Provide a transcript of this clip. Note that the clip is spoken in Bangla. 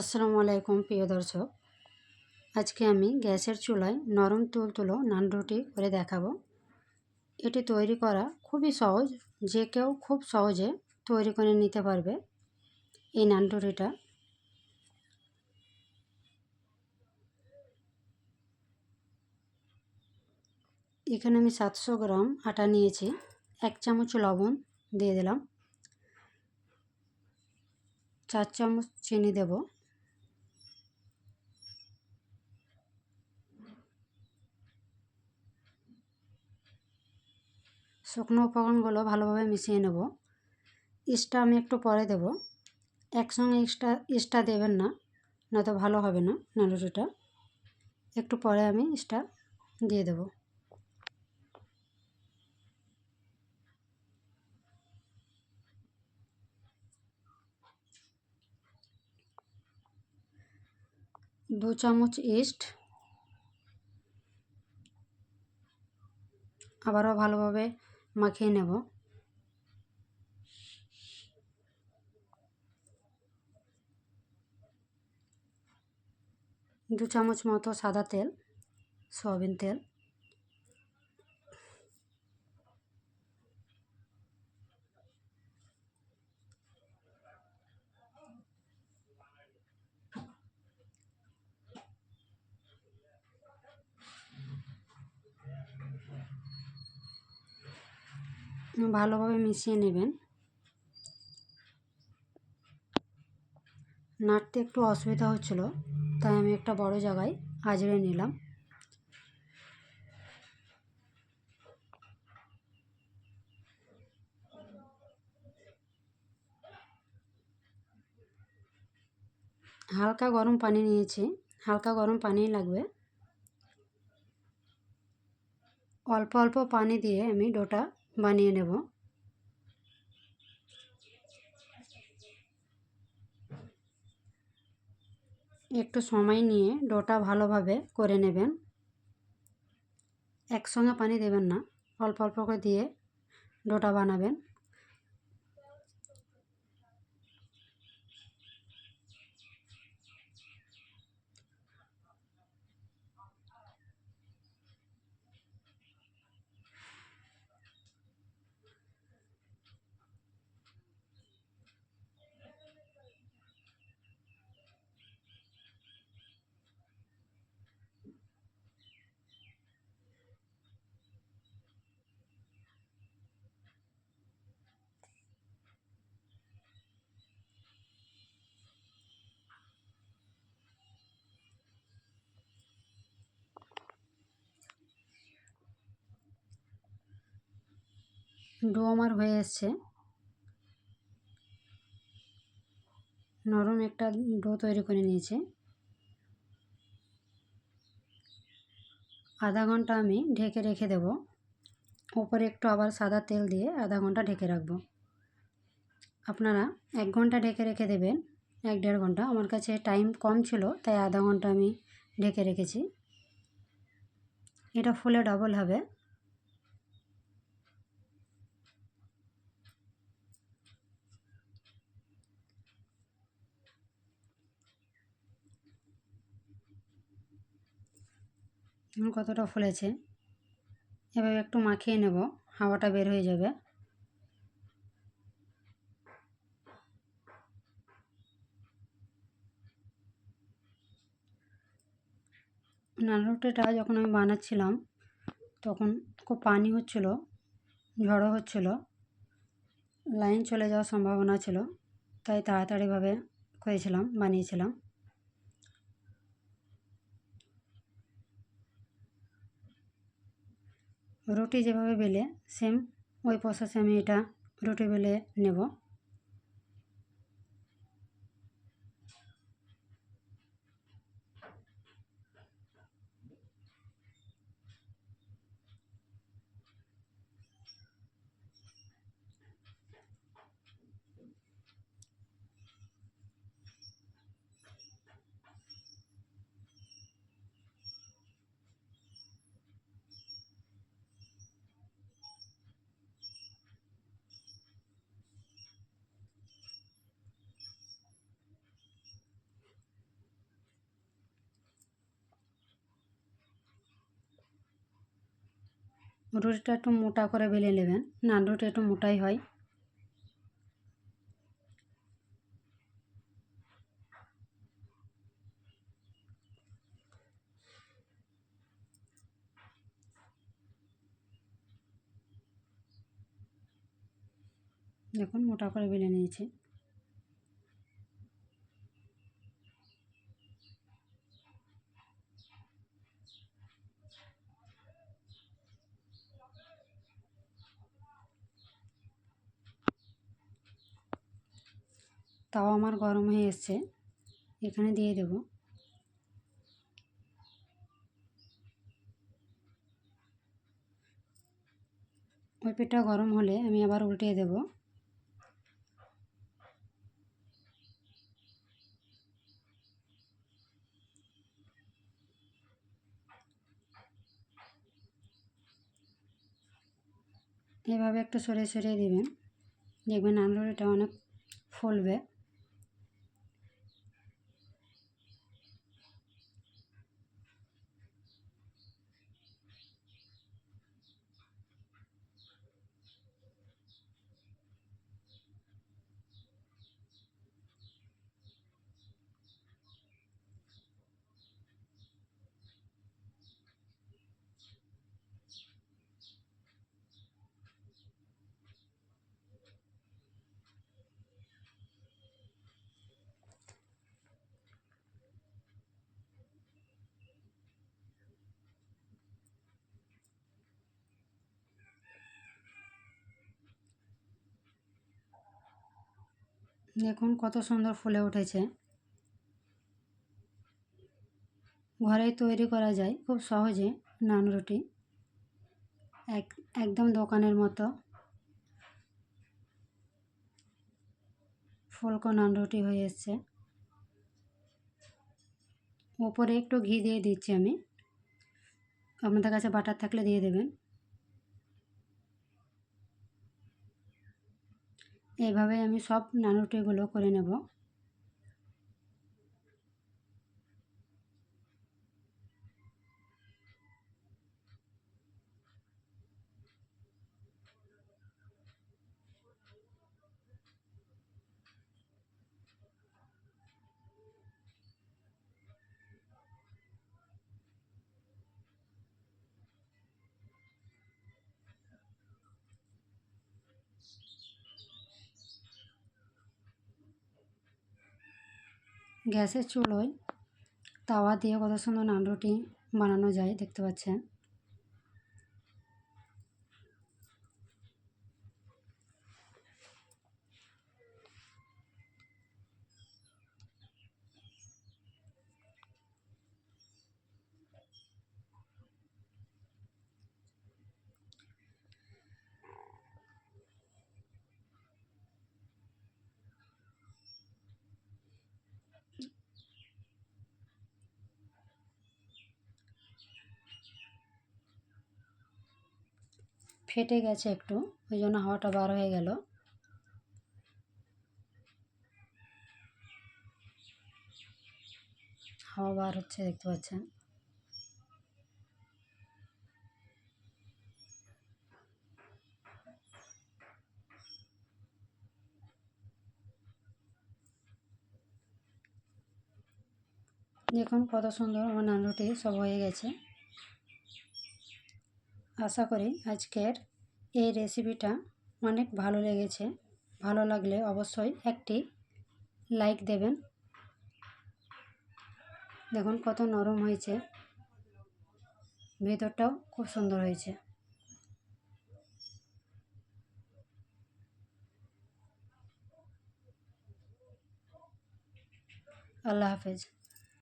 আসসালামু আলাইকুম, প্রিয় দর্শক। আজকে আমি গ্যাসের চুলায় নরম তুলতুলো নান রুটি করে দেখাবো। এটি তৈরি করা খুবই সহজ, যে কেউ খুব সহজে তৈরি করে নিতে পারবে। এই নান রুটিটা এখানে আমি সাতশো গ্রাম আটা নিয়েছি, এক চামচ লবণ দিয়ে দিলাম। চার চামচ চিনি দেব। শুকনো উপকরণগুলো ভালোভাবে মিশিয়ে নেব। ইস্টটা আমি একটু পরে দেব। একসঙ্গে ইস্টটা ইস্টটা দেবেন না, নয়তো ভালো হবে না নাড়ুটিটা একটু পরে আমি ইস্টটা দিয়ে দেবো। দু চামচ ইস্ট। আবারও ভালোভাবে মাখিয়ে নেব। দু চামচ মতো সাদা তেল সয়াবিন তেল। ভালোভাবে মিশিয়ে নেবেন। নাড়তে একটু অসুবিধা হচ্ছিল, তাই আমি একটা বড় জায়গায় আজড়ে নিলাম। হালকা গরম পানি নিয়েছি, হালকা গরম পানি লাগবে। অল্প অল্প পানি দিয়ে আমি ডোটা বানিয়ে নেব। একটু সময় নিয়ে ডোটা ভালোভাবে করে নেবেন। একসঙ্গে পানি দেবেন না, অল্প অল্প করে দিয়ে ডোটা বানাবেন। ডো আমার হয়ে এসছে। নরম একটা ডো তৈরি করে নিয়েছে। আধা ঘণ্টা আমি ঢেকে রেখে দেব। ওপরে একটু আবার সাদা তেল দিয়ে আধা ঘণ্টা ঢেকে রাখব। আপনারা এক ঘণ্টা ঢেকে রেখে দেবেন, এক দেড় ঘণ্টা। আমার কাছে টাইম কম ছিল, তাই আধা ঘণ্টা আমি ঢেকে রেখেছি। এটা ফুলে ডবল হবে। কতটা ফুলেছে, এভাবে একটু মাখিয়ে নেব, হাওয়াটা বের হয়ে যাবে। নাড়ুটাটা যখন আমি বানাচ্ছিলাম, তখন খুব পানি হচ্ছিল, ঝড়ো হচ্ছিল, লাইন চলে যাওয়ার সম্ভাবনা ছিল, তাই তাড়াতাড়িভাবে করেছিলাম, বানিয়েছিলাম। রুটি যেভাবে বেলে সেম ওই প্রসেসে আমি এটা রুটি বেলে নেব। রুটিটা একটু মোটা করে বেলে নেবেন। নান রুটি একটু মোটাই হয়। দেখুন, মোটা করে বেলে নিয়েছি। তাও আমার গরম হয়ে এসছে। এখানে দিয়ে দেব। ওই পিঠটা গরম হলে আমি আবার উল্টিয়ে দেব। এভাবে একটু সরিয়ে সরিয়ে দেবেন। দেখবেন আলুটা অনেক ফুলবে। দেখুন কত সুন্দর ফুলে উঠেছে। ঘরেই তৈরি করা যায়, খুব সহজে নান রুটি। এক, একদম দোকানের মতো। ফুলকো নান রুটি হয়ে এসছে। ওপরে একটু ঘি দিয়ে দিচ্ছি আমি। আপনাদের কাছে বাটার থাকলে দিয়ে দেবেন। এইভাবে আমি সব নানুটিগুলো করে নেব। গ্যাসের চুলোয় তাওয়া দিয়ে কত সুন্দর নান রুটি বানানো যায় দেখতে পাচ্ছেন। ফেটে গেছে একটু, ওই জন্য হাওয়াটা বার হয়ে গেল। হাওয়া বার হচ্ছে, দেখতে পাচ্ছেন। দেখুন কত সুন্দর আমার নান রুটি সব হয়ে গেছে। আশা করি আজকের এই রেসিপিটা অনেক ভালো লেগেছে। ভালো লাগলে অবশ্যই একটি লাইক দেবেন। দেখুন কত নরম হয়েছে। ভেতরটাও খুব সুন্দর হয়েছে। আল্লাহ হাফেজ।